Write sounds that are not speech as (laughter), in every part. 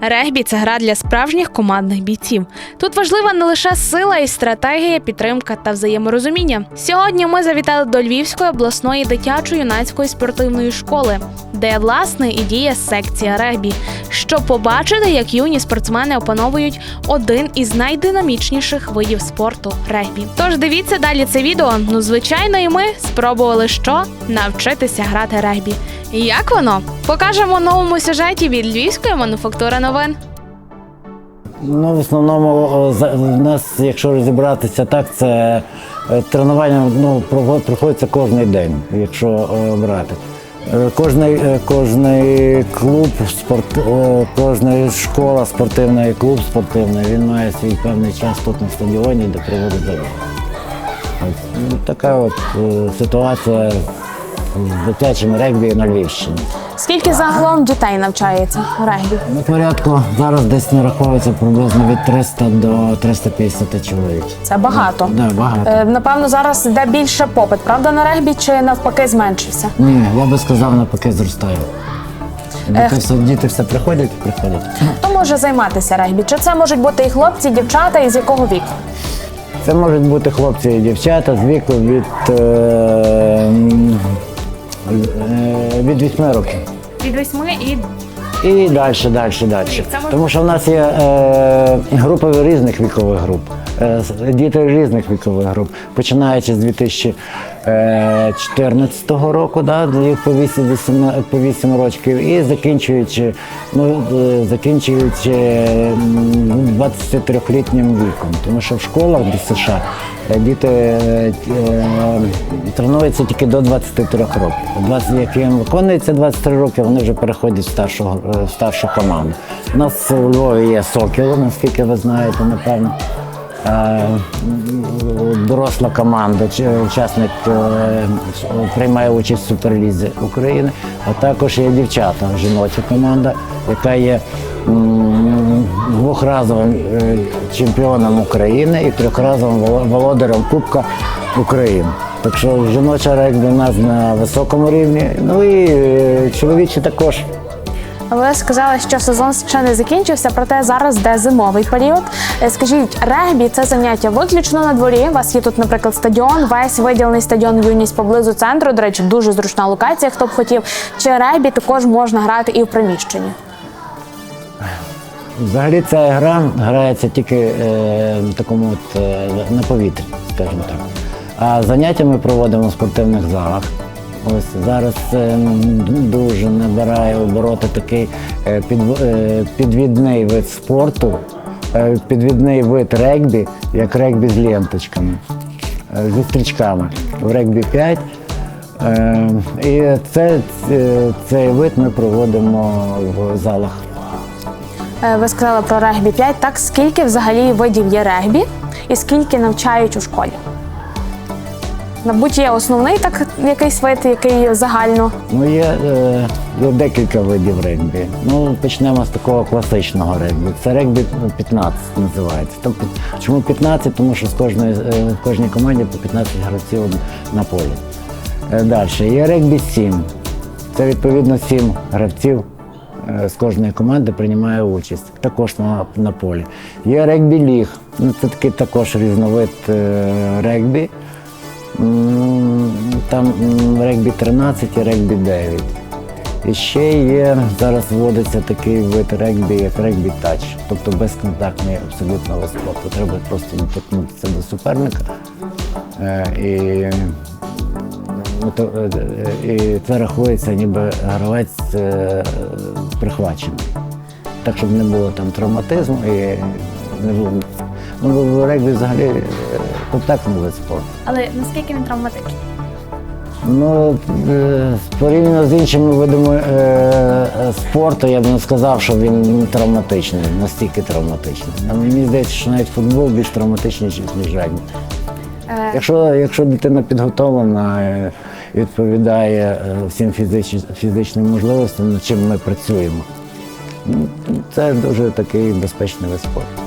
Регбі це гра для справжніх командних бійців. Тут важлива не лише сила і стратегія, підтримка та взаєморозуміння. Сьогодні ми завітали до Львівської обласної дитячо-юнацької спортивної школи, де власне і діє секція регбі, щоб побачити, як юні спортсмени опановують один із найдинамічніших видів спорту регбі. Тож дивіться далі це відео. Ну, звичайно, і ми спробували що навчитися грати регбі. Як воно? Покажемо новому сюжеті від львівської мануфактури новин. Ну, в основному в нас, якщо розібратися так, це е, тренування ну, проходиться кожен день, якщо брати. Е, Кожний, е, кожний клуб, спорт, кожна школа спортивна і клуб спортивний, він має свій певний час тут на стадіоні, де проводить. Ось, ну, Така от ситуація з дитячим регбі на Львівщині. Скільки загалом дітей навчається у регбі? На порядку зараз десь нараховується приблизно від 300 до 350 чоловік. Це багато. Да, багато. Е, Напевно, зараз йде більше попит, правда, на регбі чи навпаки зменшився? Ні, я би сказав, навпаки, зростає. Діти все, діти все приходять і приходять. Хто може займатися регбі? Чи це можуть бути і хлопці, і дівчата, і з якого віку? Це можуть бути хлопці і дівчата з віку від, е, е, від 8 років. Від восьми і І далі, далі, далі. Тому що в нас є е, групи різних вікових груп. Е, діти різних вікових груп, починаючи з 2014 року, да, по 8, 8, по 8 років, і закінчуючи, ну, е, закінчуючи м, 23-літнім віком. Тому що в школах до США е, діти е, е, тренуються тільки до 23 років. 20, як їм виконується 23 роки, вони вже переходять в старшу, е, в старшу команду. У нас у Львові є Сокіл, наскільки ви знаєте, напевно. Е, Доросла команда, учасник е, приймає участь в Суперлізі України, а також є дівчата, жіноча команда, яка є двохразовим е, чемпіоном України і трьохразовим воло- володарем Кубка України. Так що жіноча регбі у нас на високому рівні, ну і чоловічі також. Ви сказали, що сезон ще не закінчився, проте зараз йде зимовий період. Е, Скажіть, регбі це заняття виключно на дворі. У вас є тут, наприклад, стадіон, весь виділений стадіон юність поблизу центру. До речі, дуже зручна локація, хто б хотів. Чи регбі також можна грати і в приміщенні? Взагалі ця гра грається тільки е, такому от, е, на повітрі, скажімо так. А заняття ми проводимо в спортивних залах. Ось зараз е, дуже набирає обороти такий е, е, підвідний вид спорту, е, підвідний вид регбі, як регбі з ленточками, зі стрічками. В регбі 5. Е, і це, це, цей вид ми проводимо в залах Ви сказали про регбі 5. Так скільки взагалі видів є регбі і скільки навчають у школі? Мабуть, є основний так якийсь вид, який загально. Ну, є, е, декілька видів регбі. Ну, почнемо з такого класичного регбі. Це регбі 15 називається. Тобто, чому 15? Тому що з кожної, е, в кожній команді по 15 гравців на полі. Е, Далі є регбі 7. Це відповідно 7 гравців е, з кожної команди приймає участь, також на, на полі. Є регбі ліг. Ну, це такий також різновид е, регбі. Там регбі 13 і регбі 9. І ще є, зараз вводиться такий вид регбі, як регбі тач, тобто безконтактний абсолютно вид спорту. Треба просто доторкнутися до суперника. Е, І, ну, е, е, і це рахується, ніби гравець прихвачений. Так, щоб не було там травматизму і не було. Ну, в регбі взагалі контактний вид спорту. Але наскільки він травматичний? Ну, е, порівняно з іншими видами е, спорту, я б не сказав, що він травматичний, настільки травматичний. Мені здається, що навіть футбол більш травматичний, ніж регбі. Якщо, якщо дитина підготовлена, е, і відповідає всім фізич, фізичним можливостям, над чим ми працюємо, ну, це дуже такий безпечний вид спорту.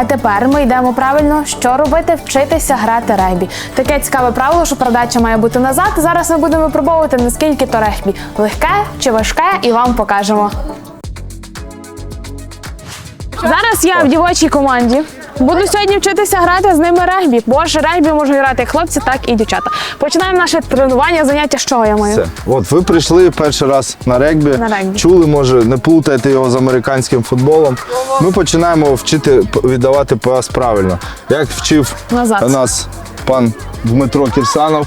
А тепер ми йдемо правильно, що робити, вчитися грати регбі. Таке цікаве правило, що передача має бути назад. Зараз ми будемо випробовувати, наскільки то регбі легке чи важке, і вам покажемо. Зараз я в дівочій команді. Буду сьогодні вчитися грати з ними регбі, бо ж регбі можуть грати як хлопці, так і дівчата. Починаємо наше тренування, заняття з чого я маю? Все. От ви прийшли перший раз на регбі. На регбі. Чули, може, не плутаєте його з американським футболом. Ми починаємо вчити віддавати пас правильно. Як вчив Назад. нас пан Дмитро Кірсанов.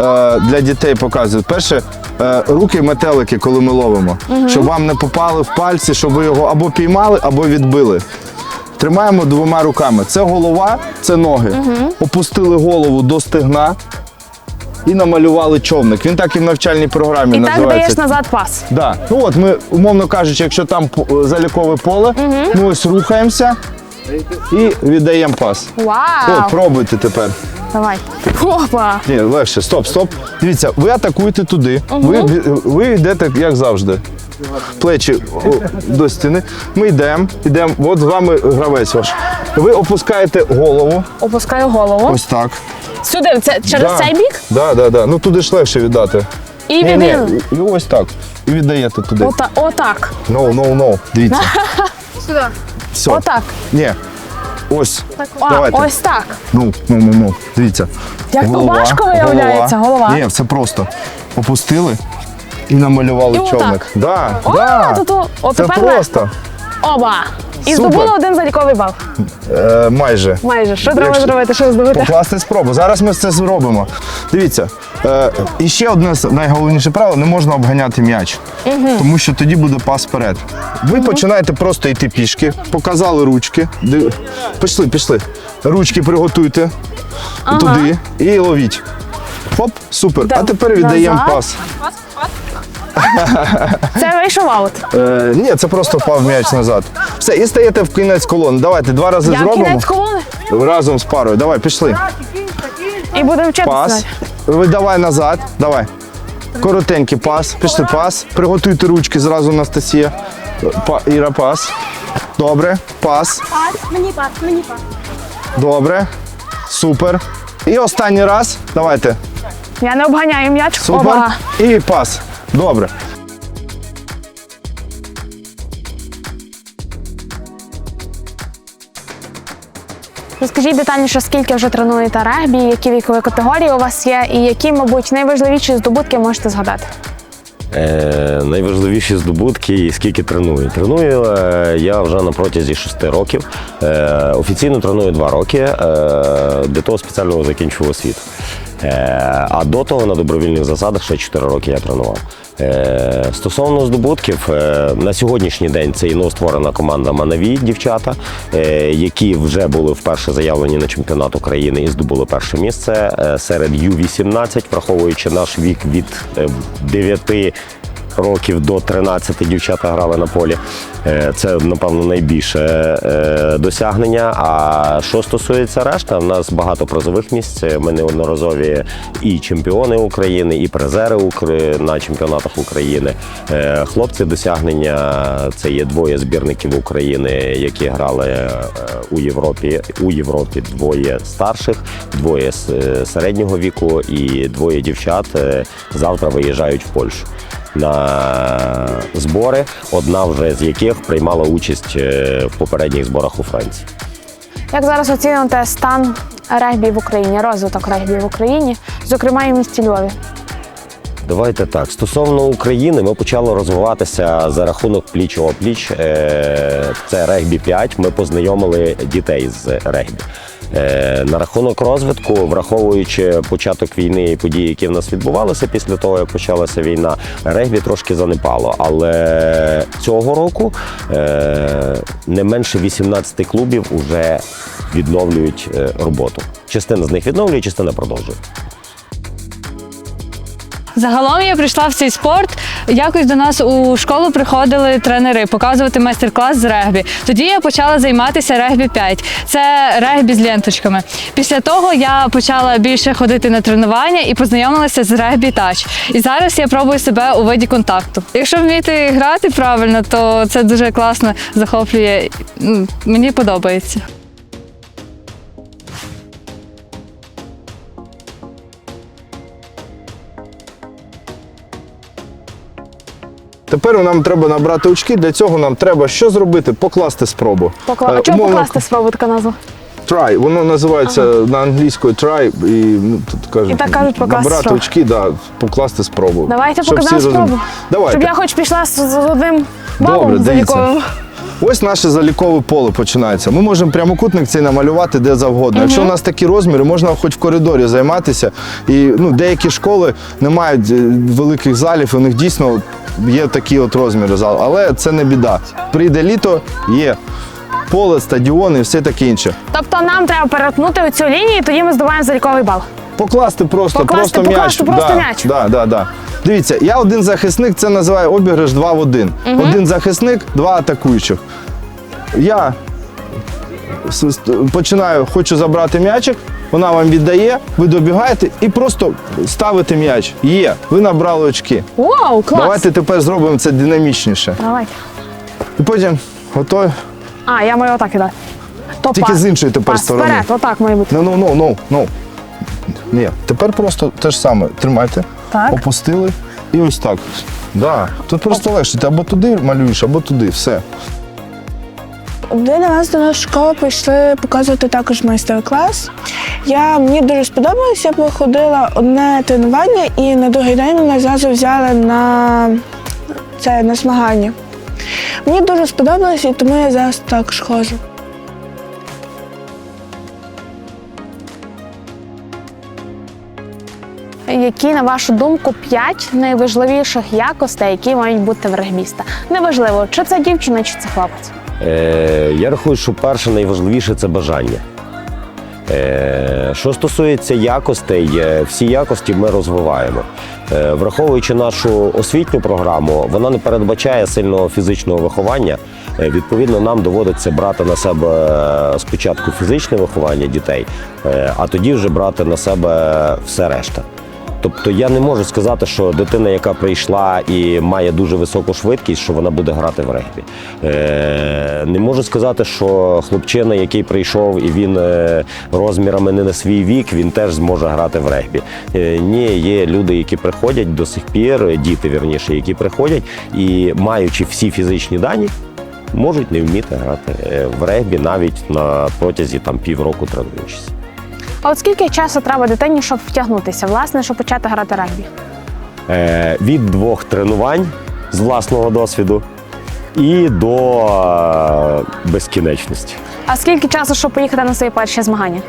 е, Для дітей показує. Перше, е, руки метелики, коли ми ловимо, щоб вам не попали в пальці, щоб ви його або піймали, або відбили. Тримаємо двома руками. Це голова, це ноги. Опустили голову до стегна і намалювали човник. Він так і в навчальній програмі І так називається. даєш назад пас. Да. Ну от ми, умовно кажучи, якщо там п- залікове поле, ми ось рухаємося і віддаємо пас. Вау! От, пробуйте тепер. Давай. Опа! Ні, легше, стоп, стоп. Дивіться, ви атакуєте туди. Ви, ви йдете, як завжди. Плечі до стіни. Ми йдемо, йдемо. От з вами гравець ваш. Ви опускаєте голову. Опускаю голову. Ось так. Сюди, це через Да. цей бік? Да, да, да. Ну туди ж легше віддати. І Ні, ні, і ось так. І віддаєте туди. Ота, отак. No, no, no. Дивіться. (laughs) Сюди. Все. Отак. Ні. Ось. А, Давайте. ось так. Ну, ну, ну, ну. Дивіться. Як то важко виявляється, голова. Ні, все просто. Опустили і намалювали І отак. човник. Да, О, да. то, то, о, Це тепер просто. Оба. І Супер. здобули один заліковий бал. Е, майже. Майже. Що треба Якщо- зробити, щоб здобути? Покласти спробу. Зараз ми це зробимо. Дивіться, е, і ще одне з- найголовніше правило: не можна обганяти м'яч, тому що тоді буде пас вперед. Ви починаєте просто йти пішки, показали ручки. Див- Пішли, пішли. Ручки приготуйте туди і ловіть. Хоп, супер. Да, а тепер віддаємо назад. пас. Це вийшов аут. Е, ні, це просто впав м'яч назад. Все, і стаєте в кінець колони. Давайте два рази Я зробимо. кінець колони. Разом з парою. Давай, пішли. І будемо вчитися. Пас. Видавай назад. Давай. Коротенький пас. Пішли пас. Приготуйте ручки зразу, Анастасія. Па, Іра, пас. Добре. Пас. Пас, мені пас, мені пас. Добре. Супер. І останній раз. Давайте. Я не обганяю м'яч. Супер. Оба. І пас. Добре. Розкажіть детальніше, скільки вже тренуєте регбі, які вікові категорії у вас є, і які, мабуть, найважливіші здобутки можете згадати. Е, найважливіші здобутки і скільки треную. Треную е, я вже на протязі шести років. Е, офіційно треную два роки. Е, для того спеціально закінчив освіту. Е, а до того на добровільних засадах ще 4 роки я тренував. Е, стосовно здобутків, е, на сьогоднішній день це і новостворена команда Манаві, дівчата, е, які вже були вперше заявлені на чемпіонат України і здобули перше місце серед Ю-18, враховуючи наш вік від е, 9 років до 13 дівчата грали на полі. Е, Це, напевно, найбільше е, досягнення. А що стосується решта, в нас багато призових місць. Ми неодноразові і чемпіони України, і призери на чемпіонатах України. Е, Хлопці досягнення це є двоє збірників України, які грали е, у Європі. У Європі двоє старших, двоє е, середнього віку і двоє дівчат е, завтра виїжджають в Польщу на збори, одна вже з яких приймала участь е, в попередніх зборах у Франції. Як зараз оцінюєте стан регбі в Україні, розвиток регбі в Україні, зокрема і в місті Львові? Давайте так. Стосовно України, ми почали розвиватися за рахунок пліч о пліч. Е, Це регбі 5. Ми познайомили дітей з регбі. Е, На рахунок розвитку, враховуючи початок війни і події, які в нас відбувалися після того, як почалася війна, регбі трошки занепало. Але цього року е, не менше 18 клубів вже відновлюють е, роботу. Частина з них відновлює, частина продовжує. Загалом я прийшла в цей спорт. Якось до нас у школу приходили тренери показувати майстер-клас з регбі. Тоді я почала займатися регбі 5. Це регбі з ленточками. Після того я почала більше ходити на тренування і познайомилася з регбі тач. І зараз я пробую себе у виді контакту. Якщо вміти грати правильно, то це дуже класно захоплює. Мені подобається. Тепер нам треба набрати очки. Для цього нам треба що зробити? Покласти спробу. Покла... Е, А чого Мовно... покласти спробу така назва? Try. Воно називається на англійською try, і ну, тут кажуть, І так кажуть, покласти набрати спробу. очки, да, покласти спробу. Давайте показати спробу. Давайте. Щоб я хоч пішла з, одним балом Добре, дивіться. Ось наше залікове поле починається. Ми можемо прямокутник цей намалювати де завгодно. Якщо у нас такі розміри, можна хоч в коридорі займатися. І ну, деякі школи не мають е, великих залів, у них дійсно є такі от розміри зал. Але це не біда. Прийде літо, є поле, стадіон і все таке інше. Тобто нам треба перетнути цю лінію, і тоді ми здобуваємо заліковий бал. Покласти просто, Покласти- просто м'яч. покласти просто да, м'яч. Да, да, да. Дивіться, я один захисник, це називає обіграш 2 в 1. Один захисник, два атакуючих. Я с- с- починаю, хочу забрати м'ячик, вона вам віддає, ви добігаєте і просто ставите м'яч. Є, ви набрали очки. Вау, клас! Давайте тепер зробимо це динамічніше. Давайте. І потім готові. А, я маю отак кидати. То Тільки з іншої тепер Пас сторони. вперед, отак має бути. Ну, ну, ну, ну, ну. Ні, тепер просто те ж саме. Тримайте, Так. опустили і ось так. Да. Тут просто легше. Ти або туди малюєш, або туди. Все. Один раз до нас в школу прийшли показувати також майстер-клас. Я, мені дуже сподобалось, я проходила одне тренування і на другий день мене зразу взяли на це на змагання. Мені дуже сподобалось, і тому я зараз також ходжу. Які, на вашу думку, п'ять найважливіших якостей, які мають бути в регбіста? Неважливо, чи це дівчина, чи це хлопець. Е, я рахую, що перше найважливіше це бажання. Е, що стосується якостей, е, всі якості ми розвиваємо. Е, враховуючи нашу освітню програму, вона не передбачає сильного фізичного виховання. Е, відповідно, нам доводиться брати на себе е, спочатку фізичне виховання дітей, е, а тоді вже брати на себе все решта. Тобто я не можу сказати, що дитина, яка прийшла і має дуже високу швидкість, що вона буде грати в регбі. Е, не можу сказати, що хлопчина, який прийшов і він е, розмірами не на свій вік, він теж зможе грати в регбі. Е, ні, є люди, які приходять до сих пір, е, діти вірніше, які приходять і маючи всі фізичні дані. Можуть не вміти грати е, в регбі навіть на протязі там півроку тренуючись. А от скільки часу треба дитині, щоб втягнутися, власне, щоб почати грати регбі? Е, від двох тренувань з власного досвіду і до е, безкінечності. А скільки часу, щоб поїхати на свої перші змагання?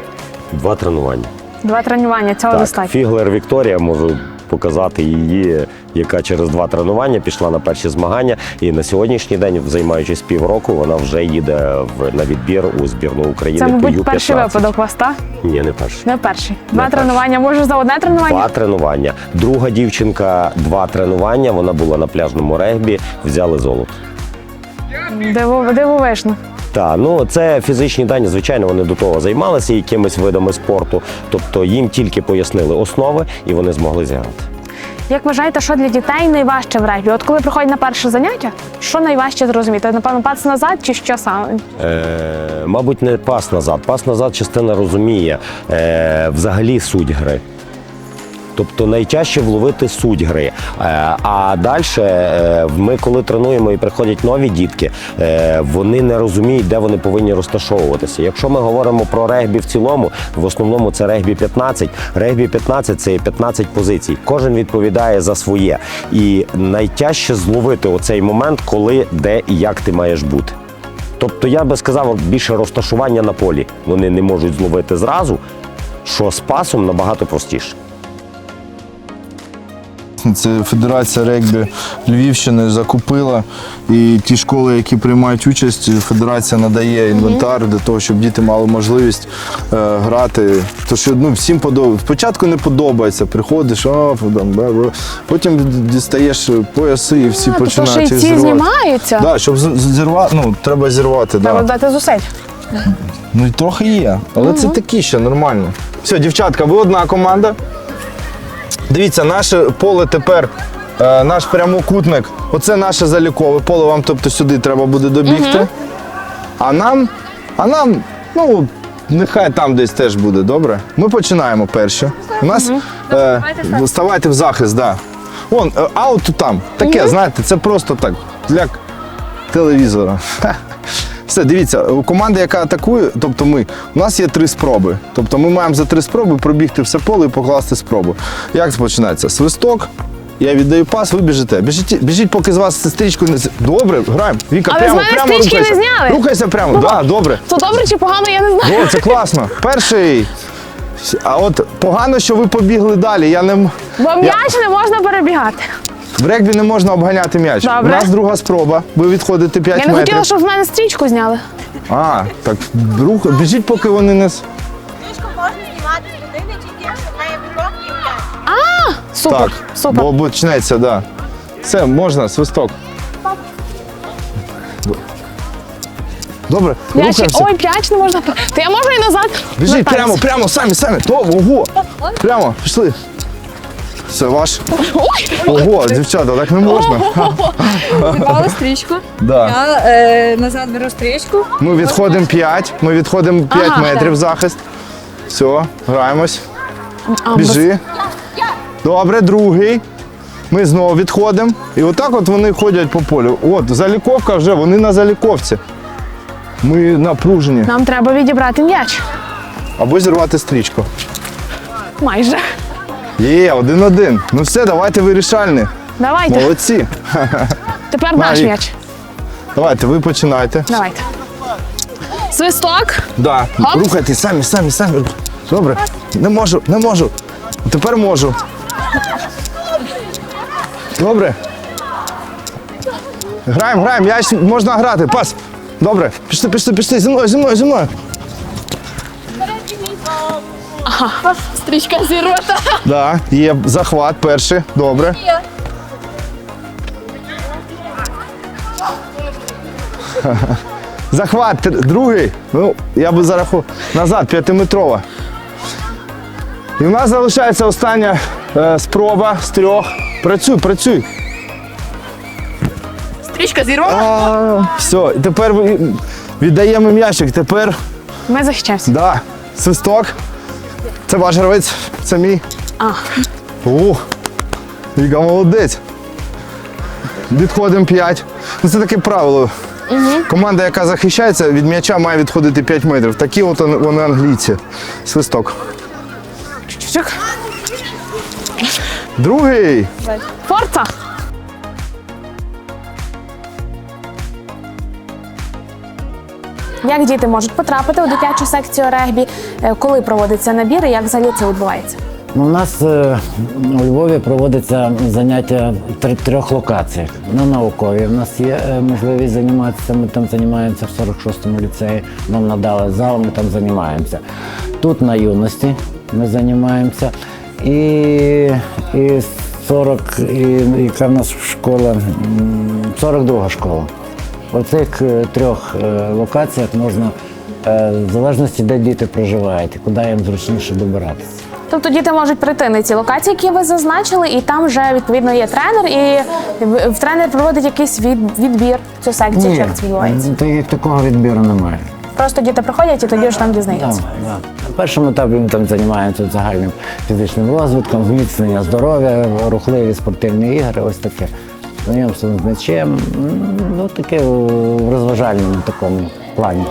Два тренування. Два тренування, цього Так, достатньо. Фіглер Вікторія можу показати її, яка через два тренування пішла на перші змагання. І на сьогоднішній день, займаючись півроку, вона вже їде в, на відбір у збірну України. Це, мабуть, Ю-15. перший випадок так? Ні, не перший. Не перший. Два перший. тренування, може за одне тренування? Два тренування. Друга дівчинка, два тренування. Вона була на пляжному регбі, взяли золото. Диву, дивовижно. Так, ну це фізичні дані, звичайно, вони до того займалися якимись видами спорту. Тобто їм тільки пояснили основи і вони змогли зіграти. Як вважаєте, що для дітей найважче в регбі? От коли приходять на перше заняття, що найважче зрозуміти? Напевно, пас назад чи що саме? Е, мабуть, не пас назад. Пас назад частина розуміє е, взагалі суть гри. Тобто найтяжче вловити суть гри. Е, а далі е, ми, коли тренуємо і приходять нові дітки, е, вони не розуміють, де вони повинні розташовуватися. Якщо ми говоримо про регбі в цілому, в основному це регбі 15. Регбі 15 це 15 позицій. Кожен відповідає за своє. І найтяжче зловити оцей момент, коли, де і як ти маєш бути. Тобто я би сказав більше розташування на полі. Вони не можуть зловити зразу, що з пасом набагато простіше. Це Федерація регбі Львівщини закупила. І ті школи, які приймають участь, федерація надає інвентар для того, щоб діти мали можливість е, грати. То що ну, всім подобається. Спочатку не подобається, приходиш, а, там, бе- бе. потім дістаєш пояси і всі А, починають їх ці зірвати. знімаються? Да, щоб зірвати, ну, треба зірвати. Треба Да. дати зусиль. Ну і трохи є, але це такі ще нормально. Все, дівчатка, ви одна команда. Дивіться, наше поле тепер, е, наш прямокутник, оце наше залікове поле, вам тобто сюди треба буде добігти. А нам, а нам, ну, нехай там десь теж буде, добре? Ми починаємо перші. У нас е, ставайте в захист, да. Вон, е, аут там. Таке, знаєте, це просто так. Для телевізора. Ха. Все, дивіться, у команди, яка атакує, тобто ми, у нас є три спроби. Тобто ми маємо за три спроби пробігти все поле і покласти спробу. Як починається? Свисток. Я віддаю пас, ви біжите. Біжіть, біжіть, поки з вас стрічку не з- Добре, граємо. Віка, А ви з прямо, мене прямо стрічки не рухайся. зняли? Рухайся прямо, так, да, добре. То добре чи погано, я не знаю. О, це класно. Перший. А от погано, що ви побігли далі. Я не м- Бо м'яч не можна перебігати. В регбі не можна обганяти м'яч. Добре. У нас друга спроба. Ви відходите 5 Я не метрів. хотіла, щоб з мене стрічку зняли. А, так рух, біжіть, поки вони не. с- Стрічку можна знімати з людини, тільки якщо в неї і м'яч. А, Супер, Так, супер. бо почнеться, так. Да. Все, можна, свисток. Добре, рухаємося. ой, п'ять не можна. То я можу і назад. Біжіть вертатися? прямо, прямо, самі, самі. То, ого. Прямо, пішли. Все, ваш. Ого, дівчата, так не можна. Зірвала стрічку. Да. Я е, назад беру стрічку. Ми відходимо 5, ми відходимо 5 Ага. метрів захист. Все, граємось. А, Біжи. Добре, другий. Ми знову відходимо. І отак от вони ходять по полю. От, заліковка вже, вони на заліковці. Ми напружені. Нам треба відібрати м'яч. Або зірвати стрічку. Майже. Є, один-один. Ну все, давайте вирішальні. Давайте. Молодці. Тепер наш Навіть. м'яч. Давайте, ви починайте. Давайте. Свисток. Да. Хоп. Рухайтесь самі, самі, самі. Добре. Не можу, не можу. Тепер можу. Добре. Граємо, граємо, м'яч можна грати. Пас. Добре. Пішли, пішли, пішли. Зі мною, зі мною, зі мною. Стрічка зірвата. Да, є захват перший. Добре. (laughs) Захват тр- другий. Ну, я би зарахував назад, п'ятиметрова. І в нас залишається остання е, спроба з трьох. Працюй, працюй. Стрічка зірвана. А, все, тепер ви- віддаємо м'ячик. Тепер, Ми захищаємося. да, свисток. Це ваш гравець, це мій. А. О, Віка молодець. Відходимо 5. Ну, це таке правило. Команда, яка захищається, від м'яча має відходити 5 метрів. Такі от вони- англійці. Свисток. Чик. Другий. Форца. Як діти можуть потрапити у дитячу секцію регбі? Е, Коли проводиться набір і як взагалі це відбувається? Ну, у нас е, у Львові проводиться заняття в трьох локаціях. На науковій. У нас є е, можливість займатися. Ми там займаємося в 46-му ліцеї. Нам надали зал, ми там займаємося. Тут на юності ми займаємося. І, і 40, і, яка в нас школа, М, 42 школа. В цих е, трьох е, локаціях можна, е, в залежності, де діти проживають, куди їм зручніше добиратися. Тобто діти можуть прийти на ці локації, які ви зазначили, і там вже відповідно є тренер, і тренер проводить якийсь від, відбір цю секцію, чи як це відбувається. та такого відбіру немає. Просто діти приходять і тоді ж там Да, дізнаються. да. На першому етапі ми там займаємося загальним фізичним розвитком, зміцнення здоров'я, рухливі спортивні ігри, ось таке. Знайомство з м'ячем, ну таке в розважальному такому плані.